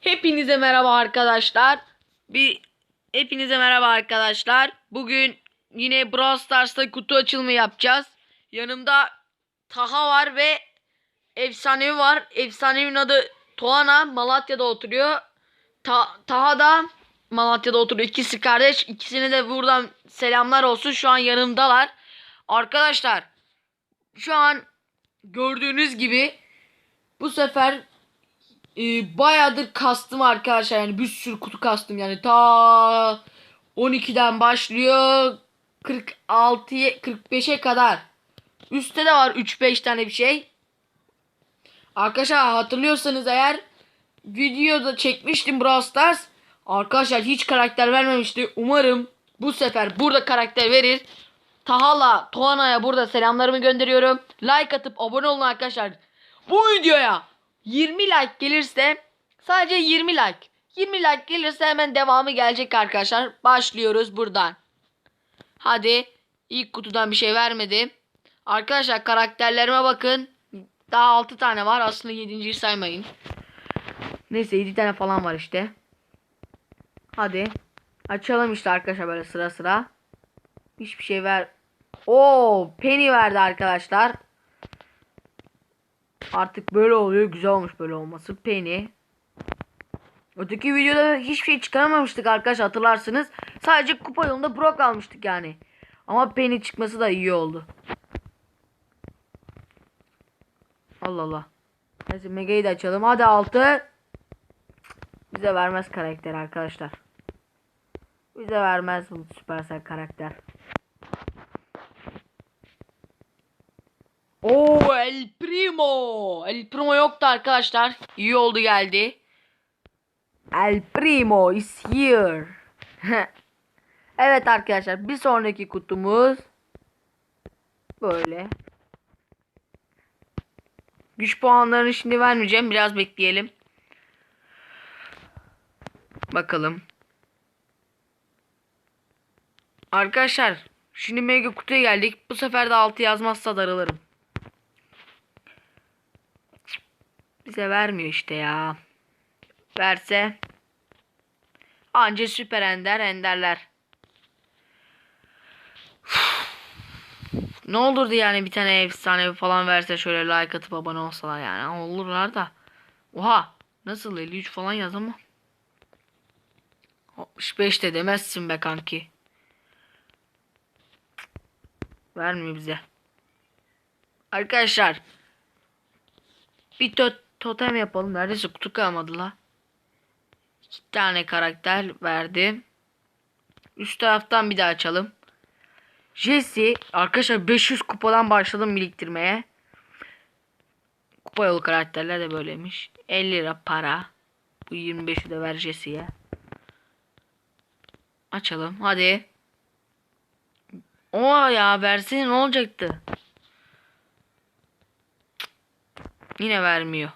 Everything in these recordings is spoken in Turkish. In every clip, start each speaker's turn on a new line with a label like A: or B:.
A: Hepinize merhaba arkadaşlar. Bir hepinize merhaba arkadaşlar. Bugün yine Brawl Stars'ta kutu açılımı yapacağız. Yanımda Taha var ve Efsanevi var. Efsanevi'nin adı Tuana. Malatya'da oturuyor. Ta Taha da Malatya'da oturuyor. İkisi kardeş. İkisine de buradan selamlar olsun. Şu an yanımdalar. Arkadaşlar şu an gördüğünüz gibi bu sefer e, bayağıdır kastım arkadaşlar yani bir sürü kutu kastım. Yani ta 12'den başlıyor 46'ya 45'e kadar. Üstte de var 3-5 tane bir şey. Arkadaşlar hatırlıyorsanız eğer videoda çekmiştim Brawl Stars. Arkadaşlar hiç karakter vermemişti. Umarım bu sefer burada karakter verir. Tahala Tuana'ya burada selamlarımı gönderiyorum. Like atıp abone olun arkadaşlar. Bu videoya 20 like gelirse sadece 20 like. 20 like gelirse hemen devamı gelecek arkadaşlar. Başlıyoruz buradan. Hadi ilk kutudan bir şey vermedi. Arkadaşlar karakterlerime bakın. Daha 6 tane var. Aslında 7.yi saymayın. Neyse 7 tane falan var işte. Hadi. Açalım işte arkadaşlar böyle sıra sıra. Hiçbir şey ver. Oo, Penny verdi arkadaşlar. Artık böyle oluyor. Güzel olmuş böyle olması. Penny. Öteki videoda hiçbir şey çıkaramamıştık arkadaşlar hatırlarsınız. Sadece kupa yolunda Brock almıştık yani. Ama Penny çıkması da iyi oldu. Allah Allah. Neyse Mega'yı da açalım. Hadi altı. Bize vermez karakter arkadaşlar. Bize vermez bu süpersel karakter. Oo El Primo. El Primo yoktu arkadaşlar. İyi oldu geldi. El Primo is here. evet arkadaşlar bir sonraki kutumuz böyle. Güç puanlarını şimdi vermeyeceğim. Biraz bekleyelim. Bakalım. Arkadaşlar şimdi mega kutuya geldik. Bu sefer de 6 yazmazsa darılırım. Bize vermiyor işte ya. Verse anca süper ender enderler. ne olurdu yani bir tane efsane falan verse şöyle like atıp abone olsalar yani olurlar da. Oha nasıl 53 falan yaz ama. 65 de demezsin be kanki. Vermiyor bize. Arkadaşlar bir to totem yapalım. Neredeyse kutu kalmadı la. İki tane karakter verdi. Üst taraftan bir daha açalım. Jesse arkadaşlar 500 kupadan başladım biriktirmeye. Kupa yolu karakterler de böyleymiş. 50 lira para. Bu 25'i de ver Jesse'ye. Açalım hadi. O ya versene ne olacaktı? Yine vermiyor.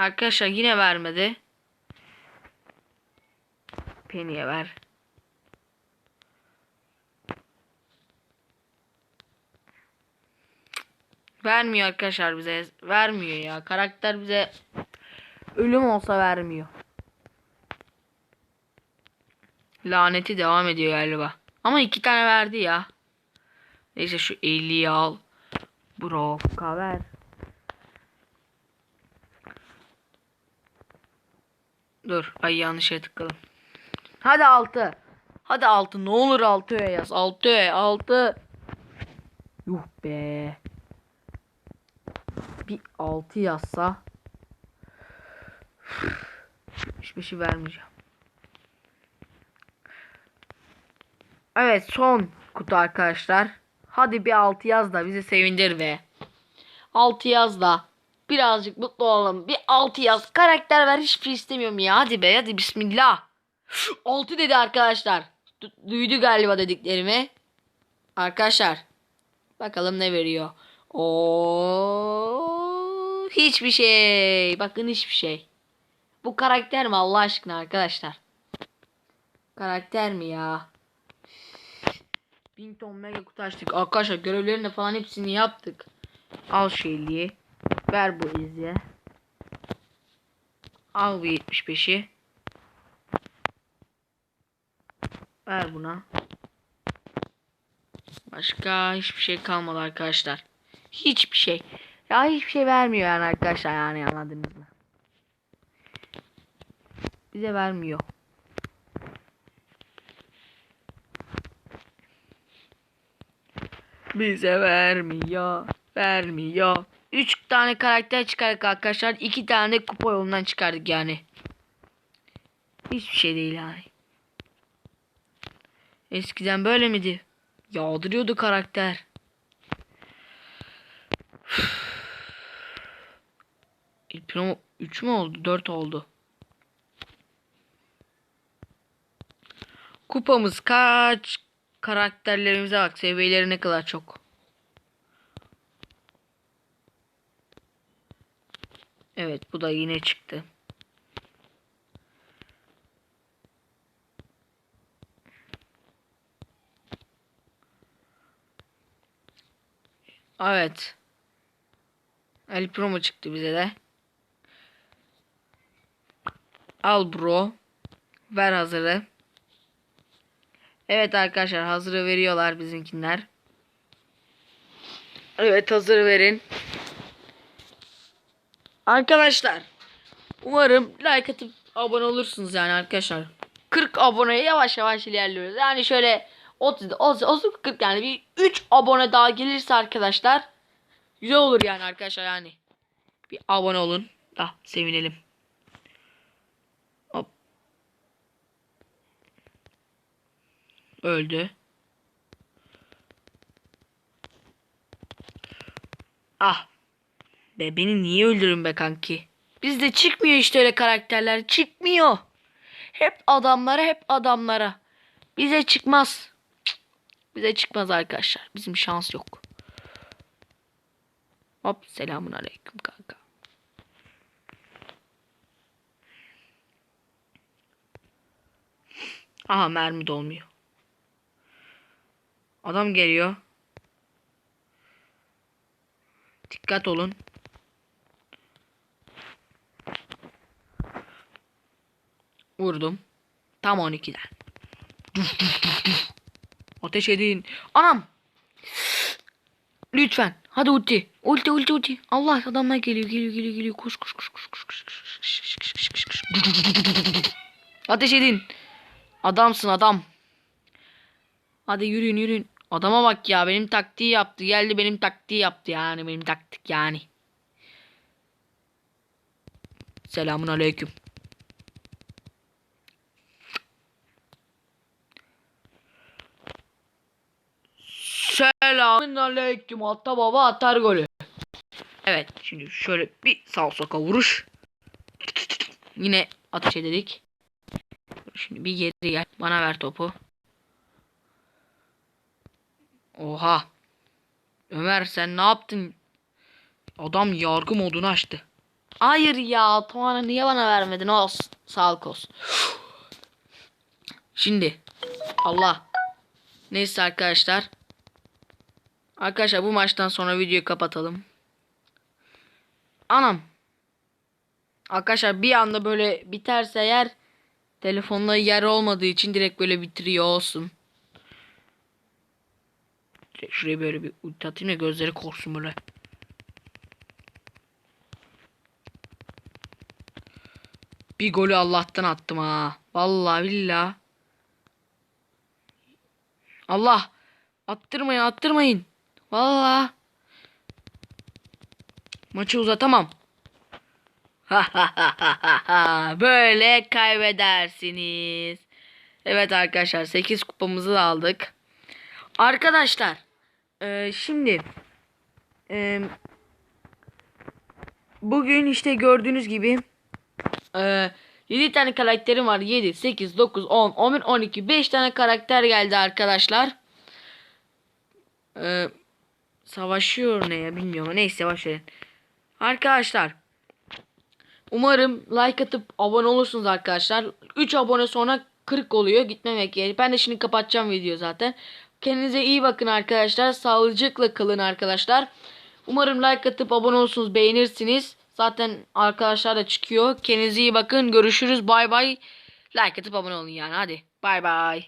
A: Arkadaşlar yine vermedi. Penny'e ver. Vermiyor arkadaşlar bize. Vermiyor ya. Karakter bize ölüm olsa vermiyor. Laneti devam ediyor galiba. Ama iki tane verdi ya. Neyse şu 50'yi al. Bro ver. Dur. Ay yanlış yere tıkladım. Hadi 6. Hadi 6. Ne olur 6 yaz. 6 6. Yuh be. Bir 6 yazsa. Hiçbir şey vermeyeceğim. Evet son kutu arkadaşlar. Hadi bir 6 yaz da bizi sevindir be. 6 yaz da birazcık mutlu olalım. Bir 6 yaz. Karakter ver hiçbir şey istemiyorum ya. Hadi be hadi bismillah. 6 dedi arkadaşlar. Du- duydu galiba dediklerimi. Arkadaşlar. Bakalım ne veriyor. Oo, hiçbir şey. Bakın hiçbir şey. Bu karakter mi Allah aşkına arkadaşlar? Karakter mi ya? Bin ton mega kutu açtık. Arkadaşlar görevlerini falan hepsini yaptık. Al 50'yi. Ver bu izi. Al bu 75'i. Ver buna. Başka hiçbir şey kalmadı arkadaşlar. Hiçbir şey. Ya hiçbir şey vermiyor yani arkadaşlar yani anladınız mı? Bize vermiyor. Bize vermiyor. Vermiyor. 3 tane karakter çıkardık arkadaşlar. 2 tane de kupa yolundan çıkardık yani. Hiçbir şey değil yani. Eskiden böyle miydi? Yağdırıyordu karakter. El Primo 3 mü oldu? 4 oldu. Kupamız kaç? Karakterlerimize bak. Seviyeleri ne kadar çok. Evet bu da yine çıktı. Evet. El Promo çıktı bize de. Al bro. Ver hazırı. Evet arkadaşlar hazırı veriyorlar bizimkiler. Evet hazır verin. Arkadaşlar umarım like atıp abone olursunuz yani arkadaşlar. 40 aboneye yavaş yavaş ilerliyoruz. Yani şöyle 30 30 30 40 yani bir 3 abone daha gelirse arkadaşlar güzel olur yani arkadaşlar yani. Bir abone olun da sevinelim. Hop. Öldü. Ah Be beni niye öldürün be kanki? Bizde çıkmıyor işte öyle karakterler. Çıkmıyor. Hep adamlara hep adamlara. Bize çıkmaz. Bize çıkmaz arkadaşlar. Bizim şans yok. Hop selamun aleyküm kanka. Aha mermi dolmuyor. Adam geliyor. Dikkat olun. Vurdum. Tam 12'den. Ateş edin. Anam. Lütfen. Hadi ulti. Ulti ulti ulti. Allah adamlar geliyor geliyor geliyor geliyor. Koş koş koş koş koş koş koş koş koş koş koş. Ateş edin. Adamsın adam. Hadi yürüyün yürüyün. Adama bak ya benim taktiği yaptı. Geldi benim taktiği yaptı yani benim taktik yani. Selamun aleyküm. Selamun aleyküm. Hatta baba atar golü. Evet şimdi şöyle bir sağ soka vuruş. Yine ateş ededik. Şimdi bir geri gel. Bana ver topu. Oha. Ömer sen ne yaptın? Adam yargı modunu açtı. Hayır ya Tuana niye bana vermedin? Olsun. Sağlık olsun. Şimdi. Allah. Neyse arkadaşlar. Arkadaşlar bu maçtan sonra videoyu kapatalım. Anam. Arkadaşlar bir anda böyle biterse eğer telefonda yer olmadığı için direkt böyle bitiriyor olsun. Direkt Şuraya böyle bir ulti da gözleri korksun böyle. Bir golü Allah'tan attım ha. Vallahi billah. Allah. Attırmayın attırmayın. Vallahi. Maçı uzatamam. Böyle kaybedersiniz. Evet arkadaşlar 8 kupamızı da aldık. Arkadaşlar e, şimdi e, bugün işte gördüğünüz gibi e, 7 tane karakterim var. 7, 8, 9, 10, 11, 12, 5 tane karakter geldi arkadaşlar. E, savaşıyor ne ya bilmiyorum. Neyse başlayın. Arkadaşlar Umarım like atıp abone olursunuz arkadaşlar. 3 abone sonra 40 oluyor. Gitmemek yani. Ben de şimdi kapatacağım video zaten. Kendinize iyi bakın arkadaşlar. Sağlıcakla kalın arkadaşlar. Umarım like atıp abone olursunuz. Beğenirsiniz. Zaten arkadaşlar da çıkıyor. Kendinize iyi bakın. Görüşürüz. Bay bay. Like atıp abone olun yani. Hadi. Bay bay.